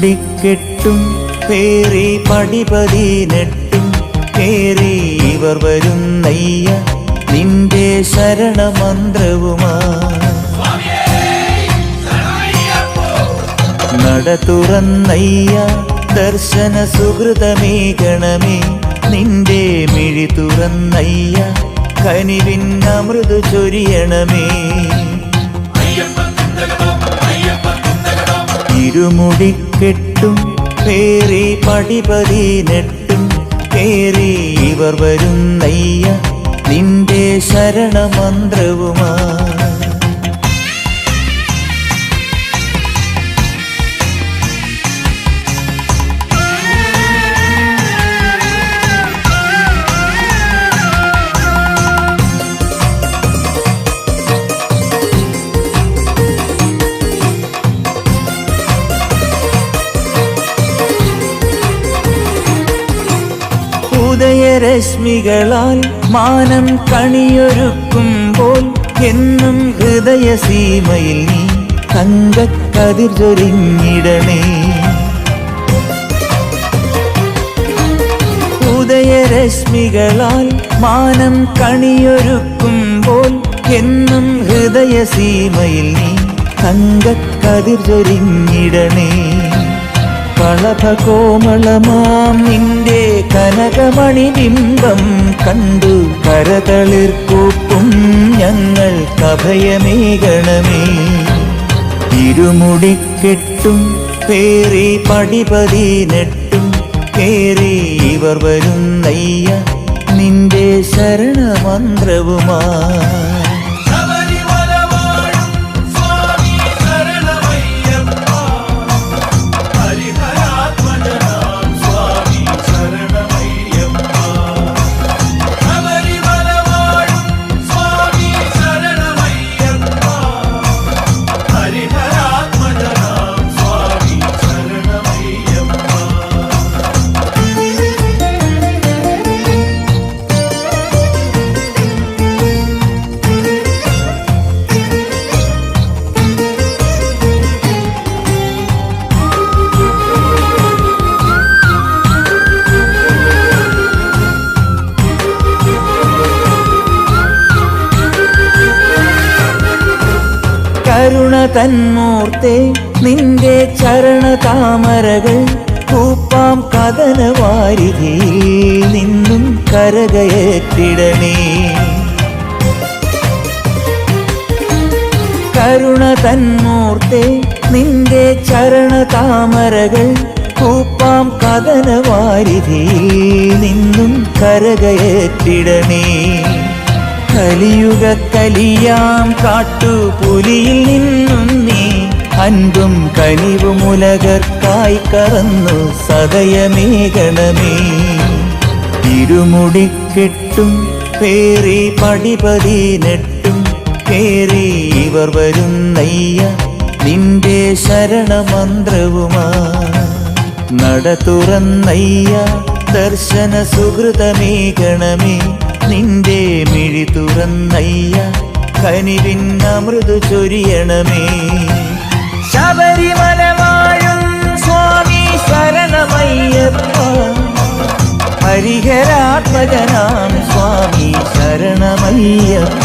ഇരുമുടിക്കെട്ടും പേറി പടിപതി നെട്ടും കേറി ഇവർ വരുന്നയ്യ നിന്റെ ശരണമന്ത്രവുമാ. നട തുറന്നയ്യ ദർശന സുഹൃതമേ ഗണമേ. നിന്റെ മിഴി തുറന്നയ്യ കനിവിൻ അമൃതു ചൊരിയണമേ. ഇരുമുടിക്കെട്ടും പേറി പടിപതിനെട്ടും കേറി ഇവർ വരുന്നയ്യ നിന്റെ ശരണമന്ത്രവുമാ ഉദയരശ്മികളാൽ മാനം കണിയൊരുക്കുമ്പോൾ എന്നും ഹൃദയസീമയിൽ നീ തങ്കക്കതിർ ചൊരിഞ്ഞിടണേ ഉദയരശ്മികളാൽ മാനം കണിയൊരുക്കുമ്പോൾ എന്നും ഹൃദയസീമയിൽ നീ തങ്കക്കതിർ ചൊരിഞ്ഞിടണേ കളഭകോമളമാം നിന്റെ കനകമണി ബിംബം കണ്ടു കരതളിർക്കൂപ്പും ഞങ്ങൾ കഭയമേകണമേ ഇരുമുടിക്കെട്ടും പേറി പടിപതി നെട്ടും കേറി ഇവർ വരുന്നയ്യ നിന്റെ ശരണമന്ത്രവുമാ. കരുണ തന്മൂർത്തെ നിന്റെ ചരണ താമരകൾ കൂപ്പാം കഥനവാരിധിയിൽ നിന്നും കരകയറ്റിടണേ. കരുണ തന്മൂർത്തെ നിന്റെ ചരണ താമരകൾ കൂപ്പാം കഥനവാരിധിയിൽ നിന്നും കരകയറ്റിടണേ. കലിയുഗ കലിയാം കാട്ടുപുലിയിൽ നിന്നും നീ അൻപും കനിവുമുലകർക്കായി കറന്നു സദയമേകണമേ തിരുമുടിക്കെട്ടും പേറി പടിപതി നെട്ടും. കേറി ഇവർ വരുന്നയ്യ നിന്റെ ശരണമന്ത്രവുമാ. നട തുറന്നയ്യ ദർശന സുഹൃതമേകണമേ നിന്റെ മിഴി തുറന്നയ്യ കനിവിൻ അമൃതു ചൊരിയണമേ. ശബരിമല വാഴും സ്വാമി ശരണമയ്യപ്പ ഹരിഹരാത്മജനാം സ്വാമി ശരണമയ്യപ്പ.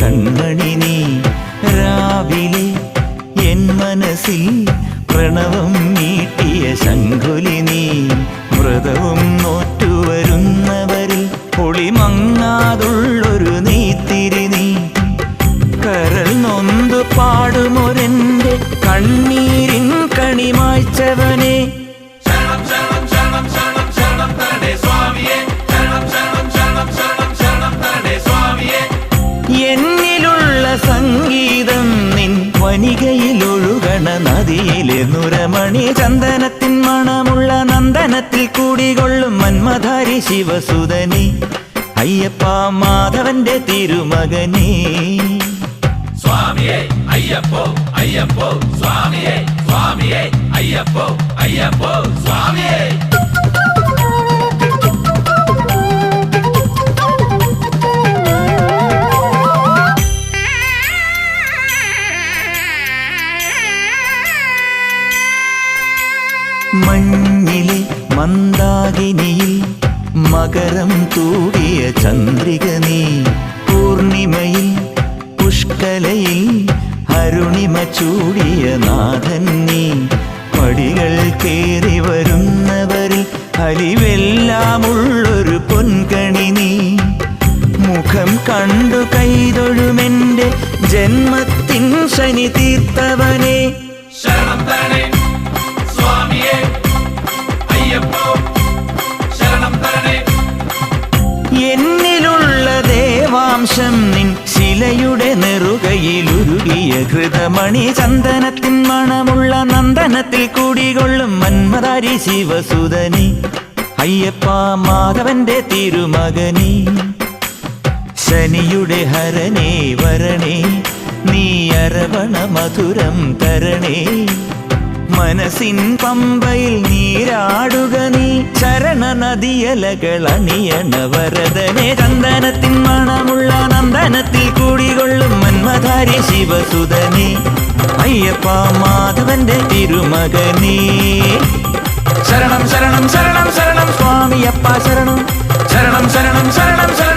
കൺമണി നീ. രാവിലെ എൻ മനസ്സിൽ പ്രണവം നീട്ടിയ ശങ്കുലി നീ. വ്രതവും നോറ്റുവരുന്നവരിൽ പൊളിമങ്ങാതുള്ളൊരു നീത്തിരി നീ. കരൽ നൊന്തു പാടുമൊരന്റെ കണ്ണീരിൻ കണിമായ്ച്ചവനെ ചന്ദനത്തിൻ മണമുള്ള നന്ദനത്തിൽ കൂടികൊള്ളും മന്മധാരി ശിവസുതനി. അയ്യപ്പ മാധവന്റെ തിരുമകനി. സ്വാമിയേ അയ്യപ്പോ അയ്യപ്പോ സ്വാമിയേ സ്വാമിയേ അയ്യപ്പോ അയ്യപ്പോ സ്വാമിയേ. മകരം തൂകിയ ചന്ദ്രിക നീ. പൂർണിമയിൽ പുഷ്കലയിൽ അരുണിമ ചൂടിയ നാഥൻ നീ. പടികൾ കേറി വരുന്നവരിൽ അലിവെല്ലാമുള്ളൊരു പൊൻകണി നീ. മുഖം കണ്ടു കൈതൊഴുമെന്റെ ജന്മത്തിൻ ശനി തീർത്തവനെ. ശരണം ഹൃതമണി ചന്ദനത്തിൻ മണമുള്ള നന്ദനത്തിൽ കൂടികൊള്ളും മന്മതാരി ശിവസുതനി അയ്യപ്പ മാധവന്റെ തിരുമകനി. ശനിയുടെ ഹരണേ വരണേ നീ അരവണ മധുരം തരണേ. മനസ്സിൻ പമ്പയിൽ നീരാടുക നീ ചരണ നദിയലകൾ അണിയണ വരദനെ. ചന്ദനത്തിൻ മണമുള്ള നന്ദനത്തിൽ കൂടികൊള്ളും മന്മധാരി ശിവസുതനേ അയ്യപ്പ മാധവന്റെ തിരുമകനേ. ശരണം ശരണം ശരണം ശരണം സ്വാമിയപ്പ ശരണം ശരണം. ശരണം ശരണം ശരണം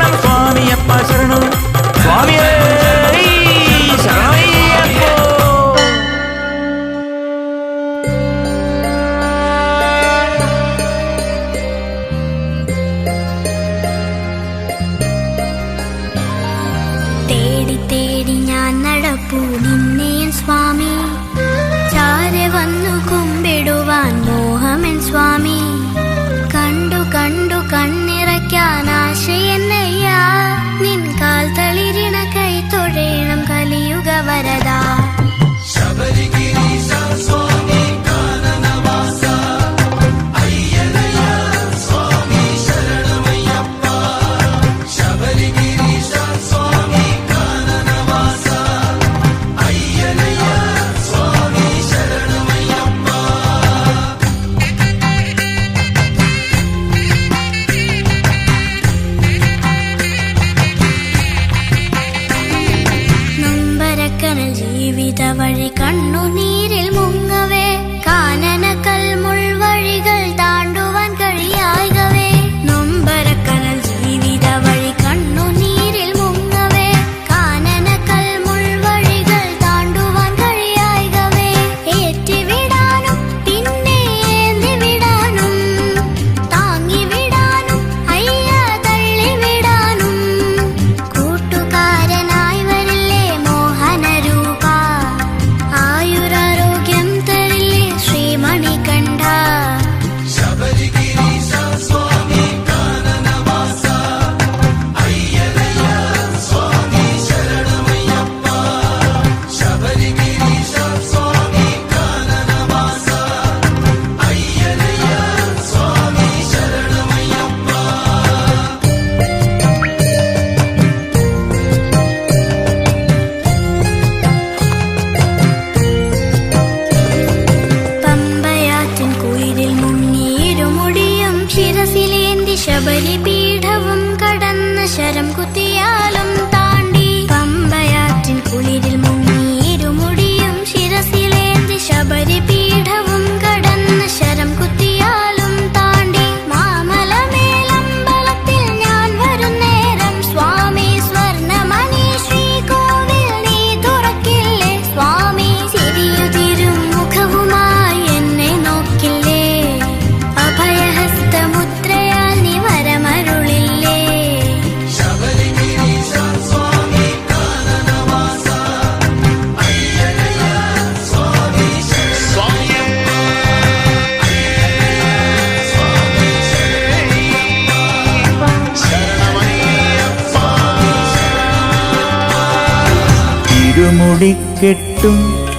ഇരുമുടിക്കെട്ടും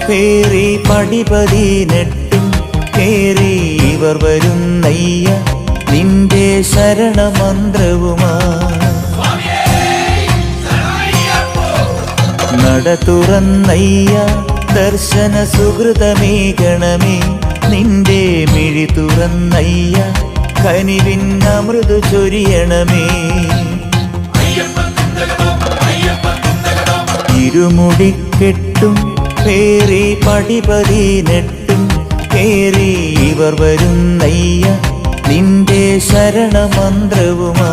പേറി പടിപതി നെട്ടും കേറി ഇവർ വരുന്നയ്യ നിന്റെ ശരണമന്ത്രവുമാ. നട തുറന്നയ്യ ദർശന സുഹൃതമേ ഗണമേ നിന്റെ മിഴി തുറന്നയ്യ കനിവിൻ അമൃതു ചൊരിയണമേ. ഇരുമുടിക്കെട്ടും പേറി പടിപതിനെട്ടും കേറി ഇവർ വരുന്നയ്യ നിന്റെ ശരണമന്ത്രവുമാ.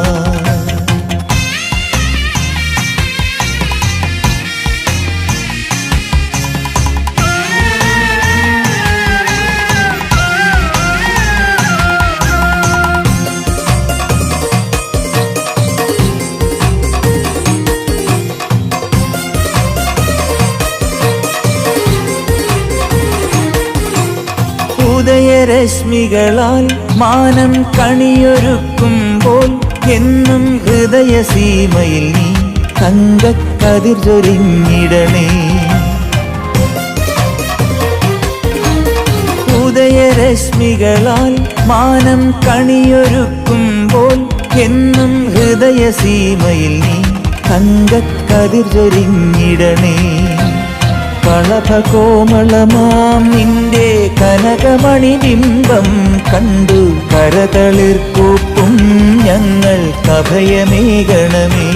ഉദയരശ്മികളാൽ മാനം കണിയൊരുക്കുമ്പോൾ എന്നും ഹൃദയസീമയിൽ നീ തങ്കക്കതിർ ചൊരിഞ്ഞിടണേ ഉദയരശ്മികളാൽ മാനം കണിയൊരുക്കുമ്പോൾ എന്നും ഹൃദയസീമയിൽ നീ തങ്കക്കതിർ ചൊരിഞ്ഞിടണേ കളഭകോമളമാം നിന്റെ കനകമണി ബിംബം കണ്ടു കരതളിർക്കൂപ്പും ഞങ്ങൾ കഭയമേകണമേ